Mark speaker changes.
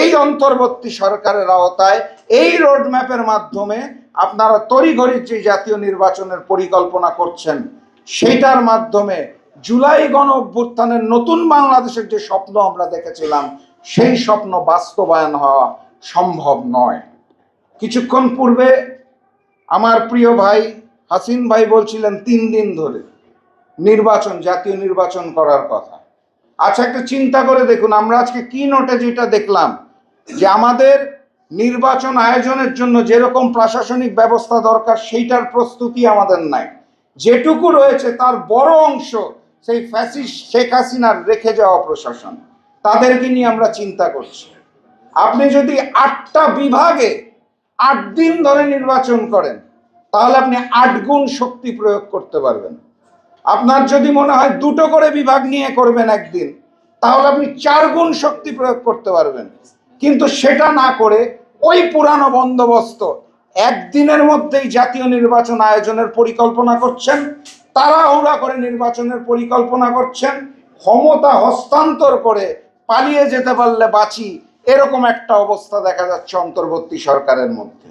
Speaker 1: এই অন্তর্বর্তী সরকারের আওতায় এই রোডম্যাপের মাধ্যমে আপনারা তড়িঘড়ি যে জাতীয় নির্বাচনের পরিকল্পনা করছেন, সেইটার মাধ্যমে জুলাই গণ অভ্যুত্থানের নতুন বাংলাদেশের যে স্বপ্ন আমরা দেখেছিলাম, সেই স্বপ্ন বাস্তবায়ন হওয়া সম্ভব নয়। কিছুক্ষণ পূর্বে আমার প্রিয় ভাই হাসিন ভাই বলছিলেন, তিন দিন ধরে নির্বাচন, জাতীয় নির্বাচন করার কথা। আচ্ছা একটা চিন্তা করে দেখুন, আমরা আজকে কি নোটে যেটা দেখলাম যে আমাদের নির্বাচন আয়োজনের জন্য যেরকম প্রশাসনিক ব্যবস্থা দরকার, সেইটার প্রস্তুতি আমাদের নাই। যেটুকু রয়েছে তার বড় অংশ সেই ফ্যাসিস্ট শেখ হাসিনার রেখে যাওয়া প্রশাসন। তাদেরকে নিয়ে আমরা চিন্তা করছি। আপনি যদি আটটা বিভাগে আট দিন ধরে নির্বাচন করেন, তাহলে আপনি আট গুণ শক্তি প্রয়োগ করতে পারবেন। আপনার যদি মনে হয় দুটো করে বিভাগ নিয়ে করবেন একদিন, তাহলে আপনি চার গুণ শক্তি প্রয়োগ করতে পারবেন। কিন্তু সেটা না করে ওই পুরানো বন্দোবস্ত একদিনের মধ্যেই জাতীয় নির্বাচন আয়োজনের পরিকল্পনা করছেন, তারা ওরা করে নির্বাচনের পরিকল্পনা করছেন, ক্ষমতা হস্তান্তর করে পালিয়ে যেতে পারলে বাঁচি, এরকম একটা অবস্থা দেখা যাচ্ছে অন্তর্বর্তী সরকারের মধ্যে।